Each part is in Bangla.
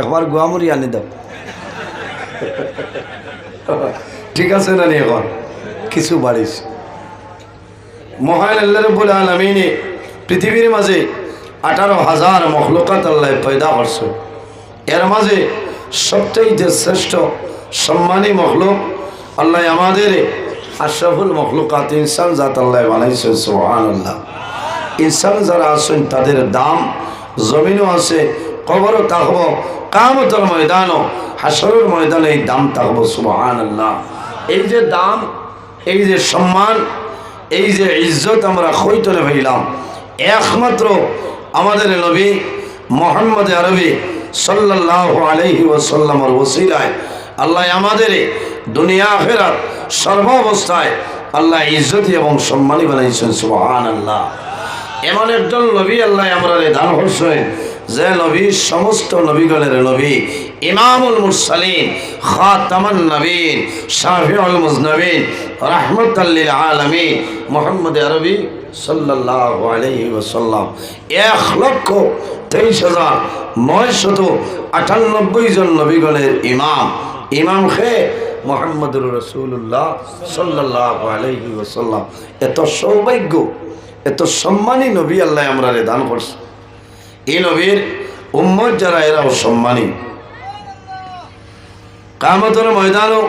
একবার গুয়ামুড়ি আনি দাও। ঠিক আছে না নি এখন? কিছু বাড়িস। মহান আল্লাহ রব্বুল আলমিনে পৃথিবীর মাঝে আঠারো হাজার মখলুকাত আল্লাহ পয়দা করছে। এর মাঝে সবচাইতে শ্রেষ্ঠ সম্মানী মখলুক আল্লাহ আমাদের আশরাফুল মখলুকাত ইনসান জাত আল্লাহ বানাইছে সোহান আল্লাহ ইনসান যারা আছেন, তাদের দাম, জমিনও আছে, কবরও থাকব কামতর ময়দানও হাসরের ময়দানে এই দাম থাকব সুবহান আল্লাহ এই যে দাম, এই যে সম্মান, এই যে ইজ্জত আমরা খৈতরে হইলাম একমাত্র আমাদের নবী মোহাম্মদ আরবি সাল্লাহ আলহি ওসাল্লামর ওসিলায়, আল্লাহ আমাদের দুনিয়া ফেরাত সর্বাবস্থায় আল্লাহ ইজ্জতি এবং সম্মানী বানাইছেন সুবহান আল্লাহ এমন একজন নবী আল্লাহ আমরা দান হচ্ছেন যে নবী, সমস্ত নবীগণের নবী, ইমামুল মুরসালিন, খাতামান নবীন, শাফিউল মুজনবিন রাহমাতাল্লিল আলামিন, মোহাম্মদ আরবি সাল্লাল্লাহু আলাইহি ওয়াসাল্লাম। এক লক্ষ তেইশ হাজার নয়শত আটানব্বই জন নবীগণের ইমাম। ইমাম খে মোহাম্মদুর রসুল্লাহ সাল্লাহ আলহি ওসাল্লাম এত সৌভাগ্য, এত সম্মানী নবী আল্লাহ আমরা দান করছে। এই নবীর উম্মত যারা, এরাও সম্মানী। কামতর ময়দানও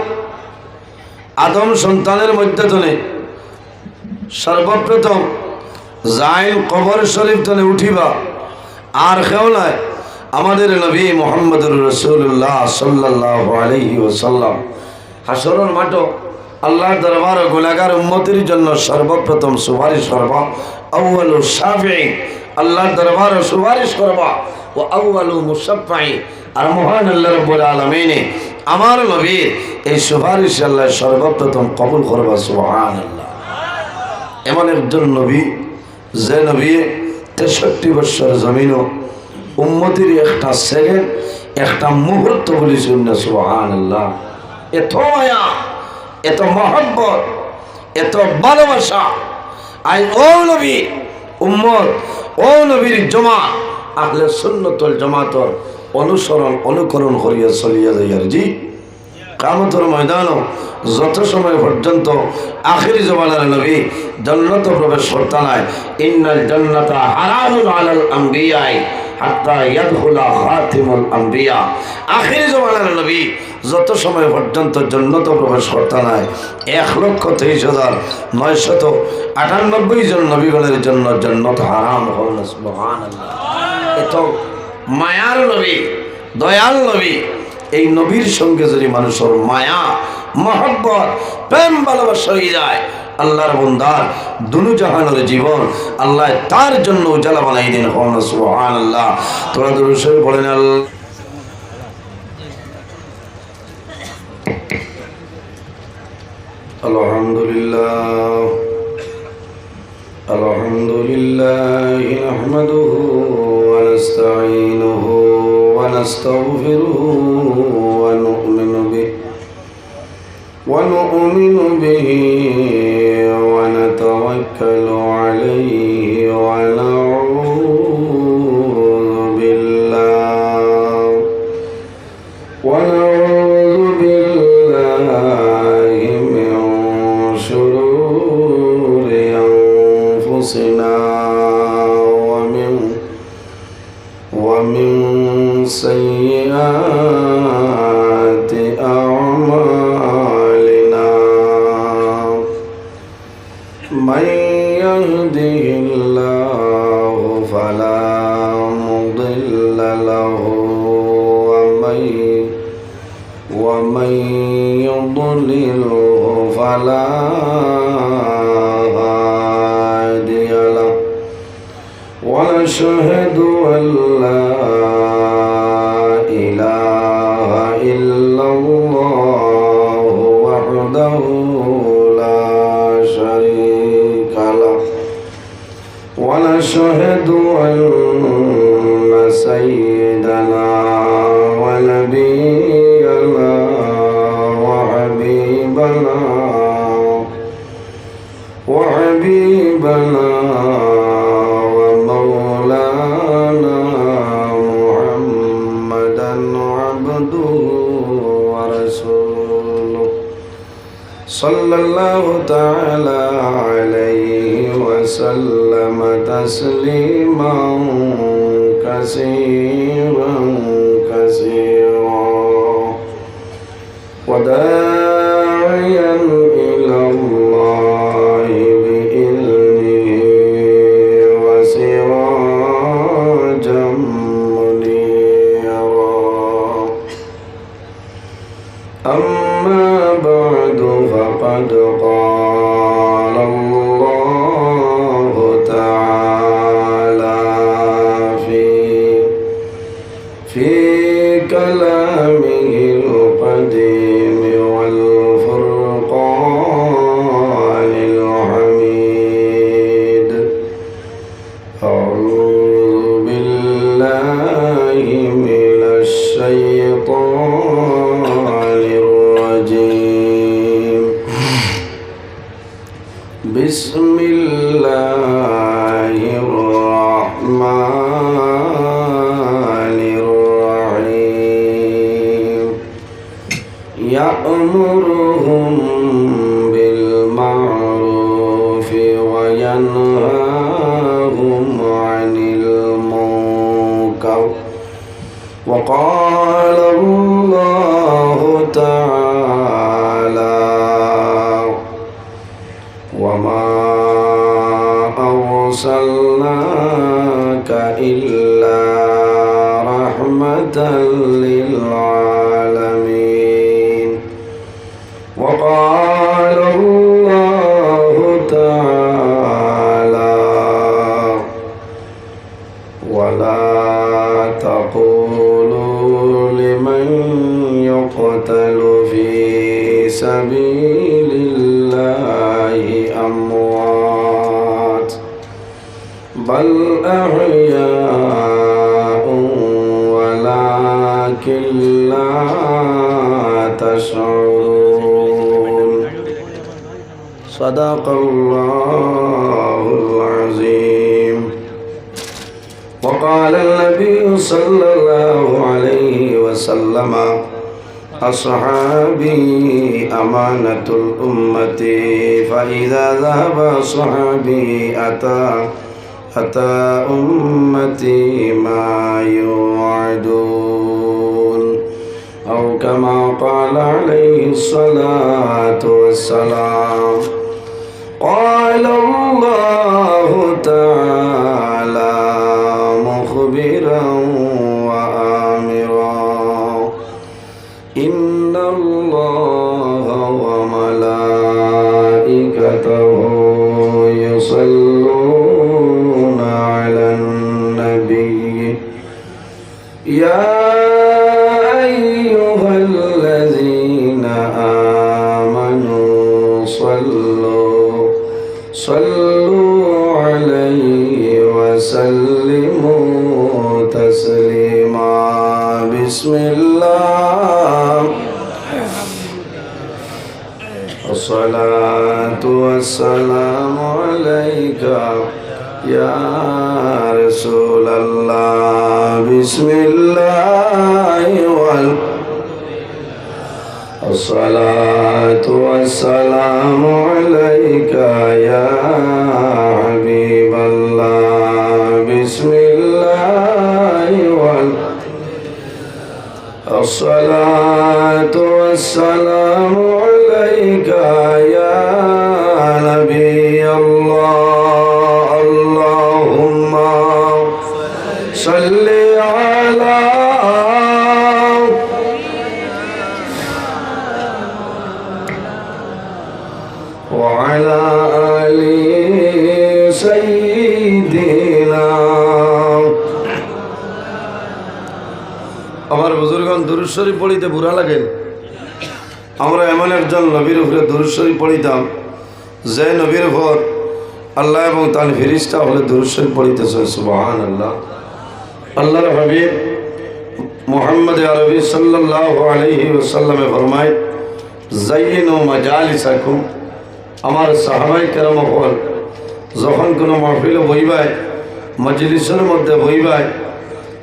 আদম সন্তানের মধ্যে তনে সর্বপ্রথম জাইন কবর শরীফ তনে উঠিবা, আর খেওলায় আমাদের নবী মোহাম্মদুর রসুল্লাহ সাল্লাহ আলহি ওসাল্লাম হাসরের মাঠও আল্লাহর দরবার গুলাগার উম্মতির জন্য সর্বপ্রথম সুপারিশ করবা আউ্বালু সাফি আল্লাহর দরবার সুপারিশ করবা। ও আউ্বালু মুসাফাই আর মহান আল্লাহ রব্বুল আলমিনে আমার নবীর এই সুপারিশ আল্লাহ সর্বপ্রথম কবুল করবা সুহান আল্লাহ এমন একজন নবী, যে নবী তেষট্টি বৎসর জমিনও উম্মতির একটা সেকেন্ড একটা মুহূর্ত বলি শুনল সুহান আল্লাহ এত মায়া, এত মহব্বত, এত ভালোবাসা। আই ও নবী, উম্মত ও নবীর জমা, আহলে সুন্নতল জমাতর অনুসরণ, অনুকরণ করিয়া চলিয়া যাইয়ার জি। কামতর ময়দানও যত সময় পর্যন্ত আখির জমানার নবী জন্নত প্রবেশ করতে নাই, ইন্নাল জন্নতা হারামুন আলাল আম্বিয়াই। হাত্তা ইয়াদখুলা খাতিমুল আম্বিয়া। আখিরি জমানার নবী, যত সময় পর্যন্ত জন্নত প্রবেশ করতে নাই, এক লক্ষ তেইশ হাজার নয়শত আটানব্বই জন নবীগণের জন্য জন্নত হারাম হল এত মায়ার নবী, দয়াল নবী এই নবীর সঙ্গে যদি মানুষের মায়া মহব্বত প্রেম ভালোবাসা হয়ে যায় আল্লাহর বন্দার দুনু জাহানের জীবন আল্লাহ তার জন্য উজালা বানাই দিন হন সুহান আল্লাহ তোরা দুরুসই বলেন আল্লাহ আলহামদুলিল্লাহ الحمد لله نحمده ونستعينه ونستغفره ونؤمن به ونؤمن به ونتوكل عليه ونعوذ بالله ونعوذ بالله من شرور أنفسنا ونشهد أن سيدنا ونبينا وحبيبنا وحبيبنا ومولانا محمدا عبده ورسوله. صلى الله تعالى عليه وسلم. تسليما كثيرا كثيرا ولا تقولوا لمن يقتل في سبيل الله أموات بل أحياء ولكن لا تشعرون. صدق الله وقال النبي صلى الله عليه وسلم أصحابي أمانة الأمة فإذا ذهب أصحابي أتى أتى أمتي ما يوعدون. أو كما قال عليه الصلاة والسلام قال الله تعالى يا أيها الذين آمنوا صلوا صلوا عليه وسلموا تسليما. بسم الله. الصلاة والسلام عليك يا رسول الله. بسم الله وال الصلاة والسلام عليك يا حبيب الله. بسم الله وال الصلاة والسلام বুজুর্গন দুরুশ্বরী পড়িতে বুড়া লাগেন আমরা এমন একজন নবীর উপরে দুরুশ্বরী পড়িতাম, যে নবীর উপর আল্লাহ এবং তার ফিরিস্তা হলে দুরুশ্বরী পড়িতেছে সুবাহান আল্লাহ আল্লাহর হাবিব মোহাম্মদ আরবি সাল্লাহ আলহি ওসাল্লামে ফরমায় জাইন ও মাজালিসাকুম। আমার সাহাবাই কেরম হল যখন কোনো মাহফিলে বইবায়, মজলিসের মধ্যে বইবায়,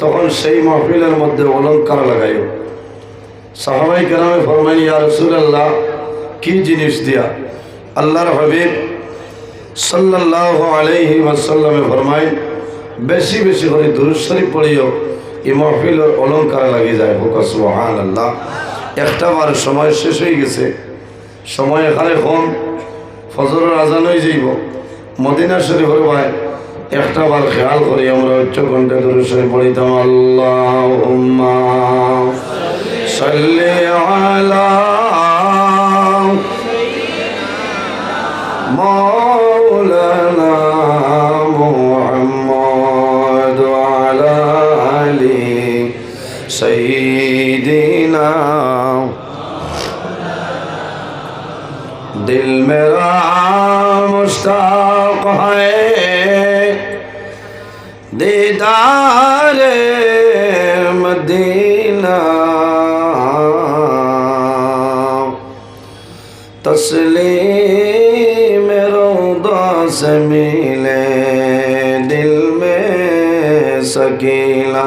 তখন সেই মাহফিলের মধ্যে অলঙ্কার লাগাইও। সাহাবাই কেরামে ফরমাইনি ইয়া রসুলাল্লাহ, কি জিনিস দিয়া? আল্লাহর হাবিব সাল্লাহ আলাইহি ওয়াসাল্লামে ফরমাই বেশি বেশি করে দুরুদ শরীফ পড়িও, এই মহফিলের অলঙ্কার লাগি যায়। হোক সুবহান আল্লাহ একটা বার সময় শেষ হয়ে গেছে, সময় এখানে কম, ফজরের আজান হয়ে যাইব। মদিনা শরীফের ভাই, একটা বার খেয়াল করি, আমরা উচ্চ কণ্ঠে দুরুদ শরীফ পড়িতাম। আল্লাহ صلي على مولانا محمد وعلى آل سيدنا دل میرا مشتاق ہے دیدار تسلیم رودا سے ملے دل میں سکیلا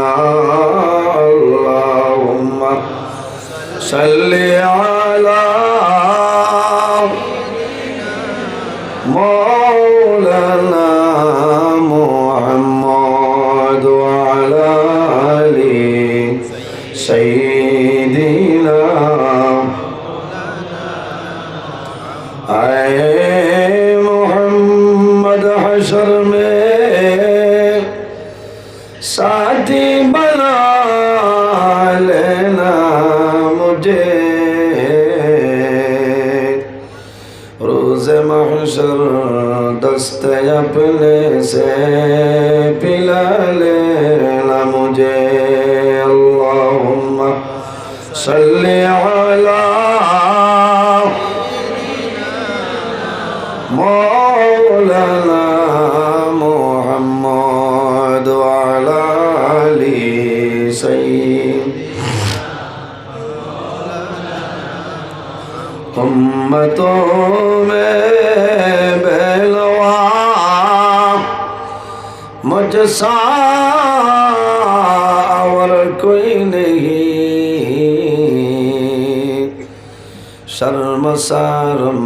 उम्मतों में बेलवा मुझ सा और कोई नहीं शर्म सारम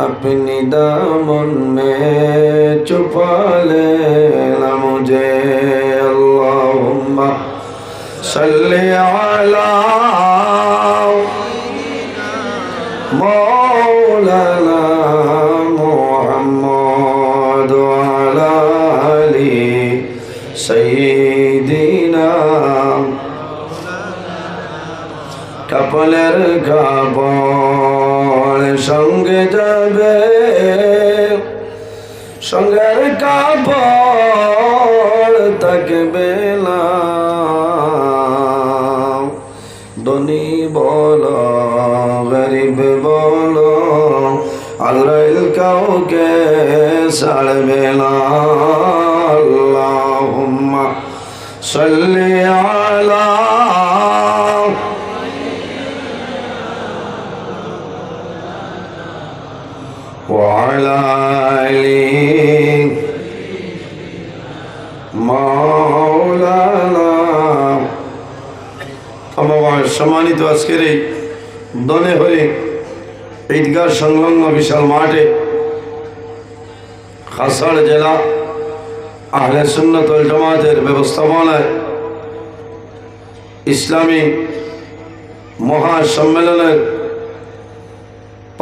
अपनी दामन में छुपा लेना मुझे अल्लाहुम्मा सल्ली अला কপালের কাপড় সঙ্গে যাবে, সঙ্গের কাপড় থাকবে না। ধনী বল, গরিব বল, আল্লাহ কাউকে ছাড়বে না। আল্লাহুম্মা সাল্লি আলা وعلى آله مولانا আমার সম্মানিত আজকের এই দনে হয়ে ঈদগাহ সংলগ্ন বিশাল মাঠে খাসাড় জেলা আহলে সুন্নত ওয়াল জামাতের ব্যবস্থাপনায় ইসলামী মহাসম্মেলনের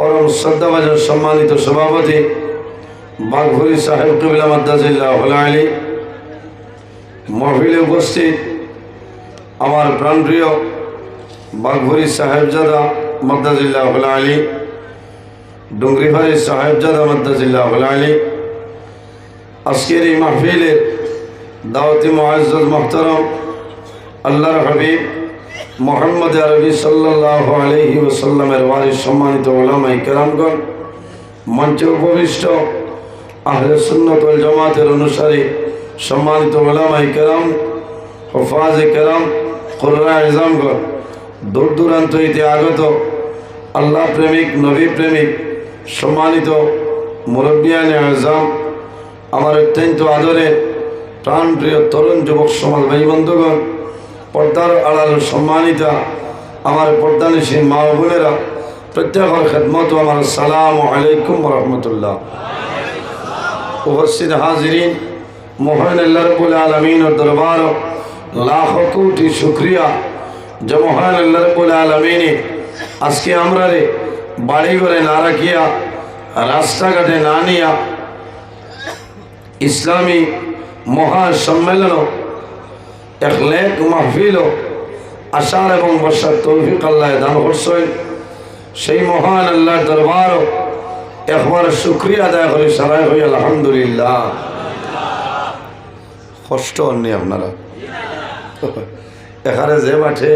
পরম শ্রদ্ধাভাজন সম্মানিত সভাপতি বাঘভুরি সাহেব কবিলা মাদ্দাজিল্লাহ আলী। মহফিলে উপস্থিত আমার প্রাণপ্রিয় বাঘভুরি সাহেবজাদা মাদ্দাজিল্লাহ আলী ডুঙ্গরিভারি সাহেবজাদা মাদ্দাজিল্লাহ আলী। আজকের এই মাহফিলের দাওয়াতি মহাজ মোহতারম আল্লাহর হাবিব মোহাম্মদ আরবি সাল্লাহ আলহি ওসাল্লামের ওয়ারিস সম্মানিত ওলামাই কেরামগণ, মঞ্চে উপবিষ্ট আহলে সুন্নত ওয়াল জামাতের অনুসারী সম্মানিত ওলামাই কেরাম, হফাজ কেরাম কুররা ইজামগণ দূর দূরান্ত হইতে আগত আল্লাহ প্রেমিক, নবী প্রেমিক, সম্মানিত মুরব্বিয়ানে আজম, আমার অত্যন্ত আদরে প্রাণপ্রিয় তরুণ যুবক সমাজ ভাই পর্দার আড়াল সম্মানিতা, আমার পর্দানিসীন মা বোনেরা, প্রত্যেকের খেদমত আমার সালাম আলাইকুম রহমতুল্লাহ। উপস্থিত হাজিরিন, মোহন আল্লাহ রবুল আলমিনের দরবার লাখ কোটি শুক্রিয়া। যে মহান আল্লাহ রবুল আলমিনে আজকে আমরা রে বাড়ি ঘরে না রাখিয়া, রাস্তাঘাটে না নিয়া, ইসলামী মহা সম্মেলন এক লেখ মাহফিল আষাঢ় এবং বর্ষার তৌফিক আল্লাহ দান করছেন। সেই মহান আল্লাহর দরবারও একবার শুক্রিয়া আদায় করে, সারাই হই আলহামদুলিল্লাহ। কষ্ট হননি আপনারা? এখানে যে মাঠে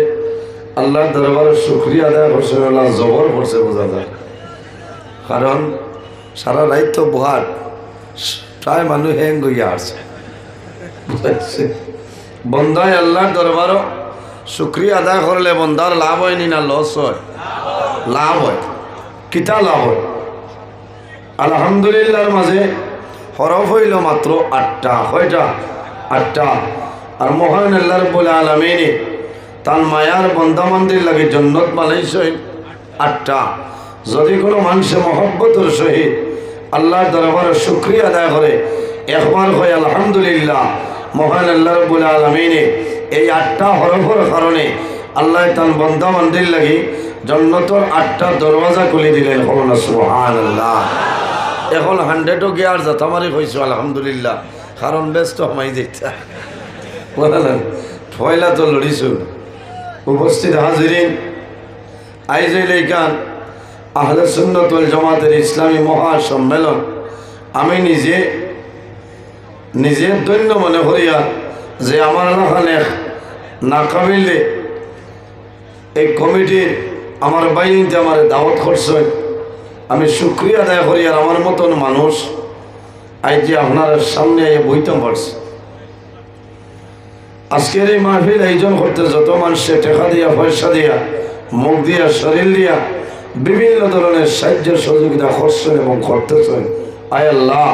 আল্লাহর দরবারে শুক্রিয়া আদায় করছেন আল্লাহ জবর করছে, বোঝা যায়। কারণ সারা রাত তো বহার প্রায় মানুষ হ্যাং গইয়া বুঝাইছে বন্ধায় আল্লাহর দরবারও শুক্রিয়া আদায় করলে বন্ধার লাভ হয়নি না লস হয়? লাভ হয়। কিতা লাভ হয়? আলহামদুলিল্লাহর মাঝে হরফ হইল মাত্র আটটা কয়টা? আটটা আর মহান আল্লাহ বলে আলমিনে তার মায়ার বন্দা মন্দির লাগে জন্নত বানাইছেন আটটা যদি কোনো মানুষের মহব্বতের সহিত আল্লাহর দরবারে শুক্রিয়া আদায় করে একবার হয় আলহামদুলিল্লাহ। মহান আল্লাহ বলে আলমিনে এই আটটা হরফের কারণে আল্লাহ তান বন্দা মন্দির লাগি জন্নতর আটটা দরওয়াজা খুলে দিলেন। হল সুহান আল্লাহ এখন হান্ড্রেডও গিয়ার যাতামারি হয়েছে আলহামদুলিল্লাহ। কারণ ব্যস্ত আমায় দেখতে বললেন পয়লা তো লড়িছুন উপস্থিত হাজিরিন, আইজ লেখান আহলে সুন্নতুল জামাতের ইসলামী মহা সম্মেলন। আমি নিজে নিজে দৈন্য মনে করিয়া যে আমার এলাকানে না কাবিলে এই কমিটির আমার বাইনতে আমার দাওয়াত করছেন। আমি সুক্রিয়া আদায় করি আর আমার মতন মানুষ আজ যে আপনার সামনে বইতাম পারছি। আজকের এই মাহফিল আয়োজন করতে যত মানুষে টেকা দিয়া, পয়সা দিয়া, মুখ দিয়া, শরীর দিয়া বিভিন্ন ধরনের সাহায্য সহযোগিতা করছেন এবং করতেছেন। আয় আল্লাহ,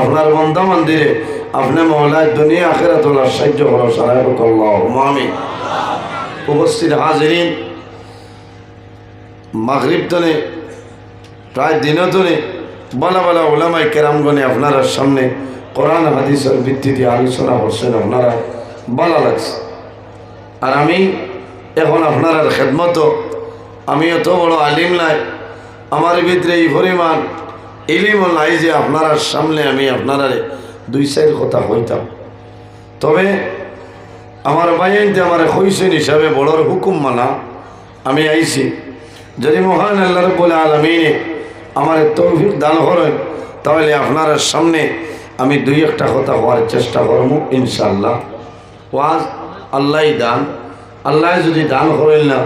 আপনার বন্ধা মন্দিরে আপনি মহলায় দুনিয়া আখেরা তোলার সাহায্য করো সারাই আল্লাহ। আমি উপস্থিত হাজিরিন মাগরিব তনে প্রায় দিনতনে বলা বলা ওলামাই কেরামগণে আপনারা সামনে কোরআন হাদিসের ভিত্তিতে আলোচনা করছেন আপনারা বলা লাগছে। আর আমি এখন আপনার খেদমত আমি এত বড় আলিম নাই আমার ভিতরে এই পরিমাণ ইলিম নাই যে আপনার সামনে আমি আপনারা দুই সাইড কথা হইতাম। তবে আমার বাইনতে আমার হইসেন হিসাবে বড়র হুকুম মানা আমি আইছি। যদি মহান আল্লাহ বলে আলমিনে আমার তৌফিক দান করেন, তাহলে আপনার সামনে আমি দুই একটা কথা হওয়ার চেষ্টা করব ইনশাল্লাহ ওয়াজ আল্লাহ দান। আল্লাহ যদি দান করেন না,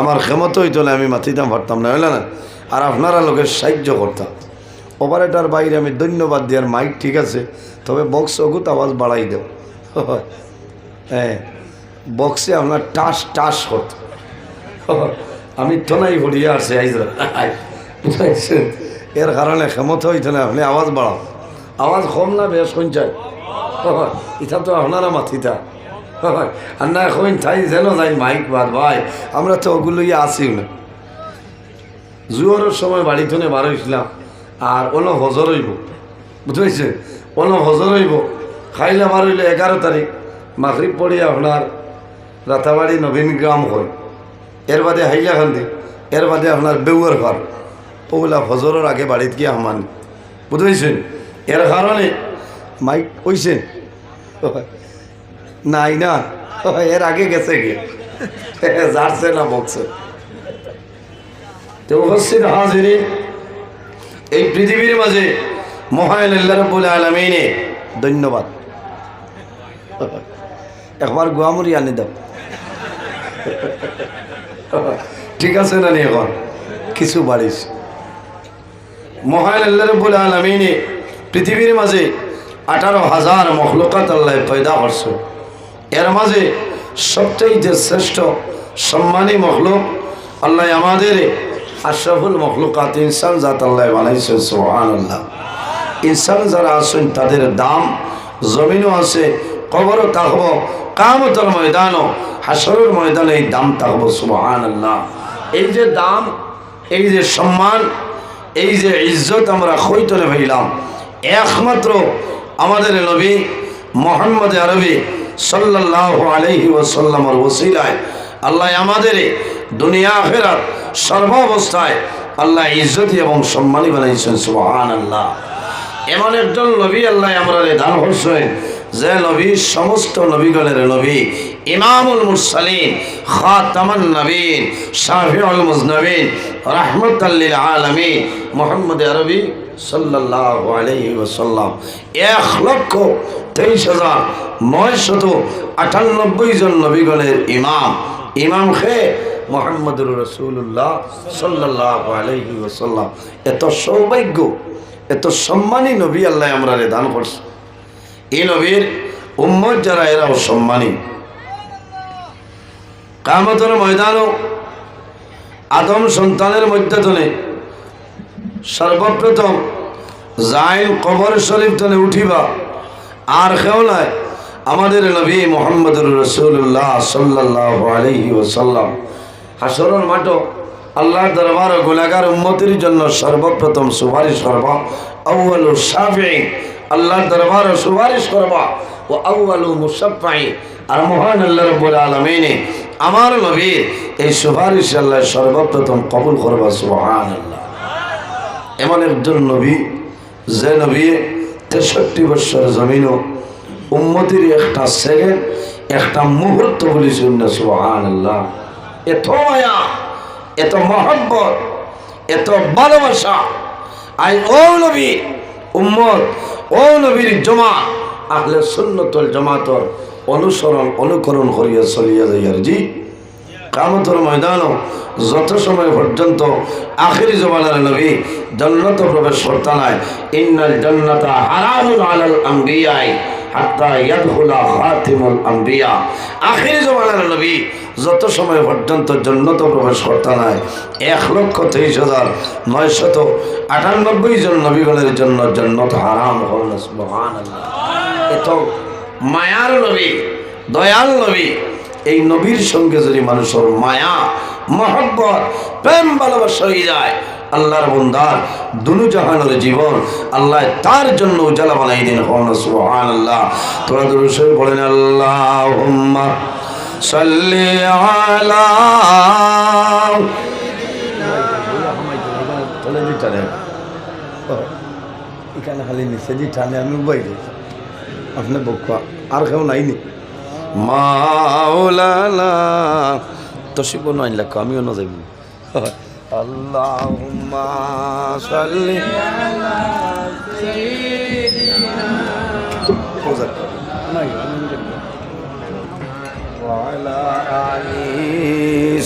আমার ক্ষমতা হইতো না, আমি মাতিতাম পারতাম না, হইলে না? আর আপনারা লোকের সাহায্য করতাম। অপারেটার বাইরে আমি ধন্যবাদ দেওয়ার মাইক ঠিক আছে। তবে বক্স অগুত আওয়াজ বাড়াই দেব হ্যাঁ বক্সে আপনার টাস টাস হত। আমি তো নাই ভরিয়ে আসছে আইজরা এর কারণে ক্ষমতা হইতো না, আপনি আওয়াজ বাড়াও। আওয়াজ কম না, বেশ শুনছেন ইটা তো আপনারা মাথিতা আর না এখন তাই যেন যাই, মাইক বাদ, ভাই, আমরা তো ওগুলো ইয়ে আসিও না। জুয়ারের সময় বাড়ি থেকে বার হয়েছিলাম আর অন্য হজর হইব। বুঝতে অন্য হজর হইব। খাইলে বার হইলে এগারো তারিখ মাগরিব পড়ি আপনার রাতাবাড়ি নবীন গ্রাম হয়। এর বাদে হাইলাকান্দি এর বাদে আপনার বেউয়ের ঘর ওগুলা হজরের আগে বাড়িতে গিয়ে আমান বুঝেছেন এর কারণে মাইক কইছে নাই না। এর আগে গেছে গিয়ে যাচ্ছে না বকছে। তো উপস্থিত হাজিরি এই পৃথিবীর মাঝে মহান আল্লাহ রব্বুল আলমিনে। ধন্যবাদ। একবার গোয়ামুরি আনি দাও। ঠিক আছে না এখন? কিছু বাড়িস। মহান আল্লাহ রব্বুল আলমিনে পৃথিবীর মাঝে আঠারো হাজার মখলুকাত আল্লাহ পয়দা করছে। এর মাঝে সবচাইতে শ্রেষ্ঠ সম্মানী মখলুক আল্লাহ আমাদের আশরাফুল মখলুকাত ইনসান জাত আল্লাহ বানাইছে সোহান আল্লাহ ইনসান যারা আছেন, তাদের দাম, জমিনও আছে, কবরও থাকব কামতর ময়দানও, হাসরের ময়দানে এই দাম থাকব সুবহান আল্লাহ এই যে দাম, এই যে সম্মান, এই যে ইজ্জত আমরা খৈতরে ভাইলাম, একমাত্র আমাদের নবী মোহাম্মদ আরবি সাল্লাহ আলহি ওসাল্লামর ওসিলায়, আল্লাহ আমাদের দুনিয়া ফেরাত সর্বাবস্থায় আল্লাহ ইজ্জতি এবং সম্মানী বানাইছেন সুহান আল্লাহ এমন একজন নবী আল্লাহ আমরা দান করছেন যে নবী, সমস্ত নবীগণের নবী, ইমামুল মুরসালিন, খাতামান নবীন, শাফিউল মুজনবিন রাহমাতাল্লিল আলামিন, মোহাম্মদ আরবি সাল্লাল্লাহু আলাইহি ওয়াসাল্লাম। এক লক্ষ তেইশ হাজার নয়শত আটানব্বই জন নবীগণের ইমাম। ইমাম খে মোহাম্মদুর রসুল্লাহ সাল্লাহ আলহি ওসাল্লাম এত সৌভাগ্য এত সম্মানী নবী আল্লাহ আমরা রে দান করছি। এই নবীর উম্মত যারা, এরাও সম্মানী। কামতর ময়দানও আদম সন্তানের মধ্যে সর্বপ্রথম জাইন কবর শরীফ তনে উঠিবা, আর খেওলায় আমাদের নবী মোহাম্মদুর রসুল্লাহ সাল্লাহ আলহি ওসাল্লাম হাসরের মাঠো আল্লাহর দরবার ও গোলাগার উন্মতির জন্য সর্বপ্রথম সুপারিশ করবা। আউ্বালু সাফি আল্লাহর দরবার ও সুপারিশ করবা। ও আউ্বালু মুসাফাই আর মহান আল্লাহ রব্বুল আলমিনে, আমার নবীর এই সুপারিশ আল্লাহ সর্বপ্রথম কবুল করবা সুহান আল্লাহ এমন একজন নবী, যে নবী তেষট্টি বছর জমিনও উম্মতির একটা সেকেন্ড, একটা মুহূর্ত বলি শুনল সুহান আল্লাহ এত মায়া। এত মহব্বত, এত ভালোবাসা। আই ও নবী, উম্মত, ও নবীর জমা, আহলে সুন্নতল জমাতর অনুসরণ, অনুকরণ করিয়া চলিয়া যাইয়ার জি। কামতর ময়দানও যত সময় পর্যন্ত আখিরি জমানার নবী জন্নত প্রবেশ করতে নাই, ইন্নাল জন্নতা হারামুন আলাল আম্বিয়াই, হাত্তা ইয়াদখুলা খাতিমুল আম্বিয়া। আখিরি জমানার নবী যত সময় পর্যন্ত জন্নত প্রবেশ করতে নাই, এক লক্ষ তেইশ হাজার নয়শত আটানব্বই জন নবীগণের জন্য জন্নত হারাম এত মায়ার নবী, দয়াল নবী, এই নবীর সঙ্গে যদি মানুষের মায়া, মহব্বত, প্রেম, ভালোবাসা হয়ে যায়, আল্লাহর বন্দার দুনু জাহানের জীবন আল্লাহ তার জন্য উজালা বানাই দিন হন সুহান আল্লাহ তোরা দুরুসই বলেন আল্লাহ সাল্লি এখানে খালি নিচে দি টানে আমি উবাই আপনি বকুয়া আর কেউ নাইনি মাওলানা তসিব নয় লেখো, আমিও না যাইব। সাল্লি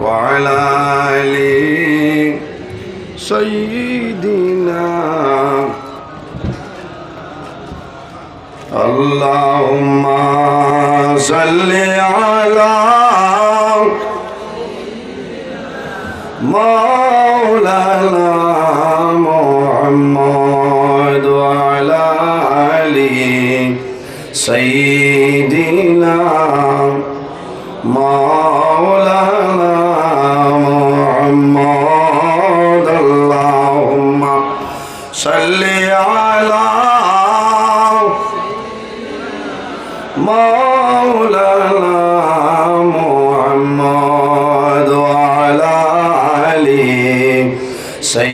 وعلى آل سيدنا اللهم صل على مولانا محمد وعلى آله سيدنا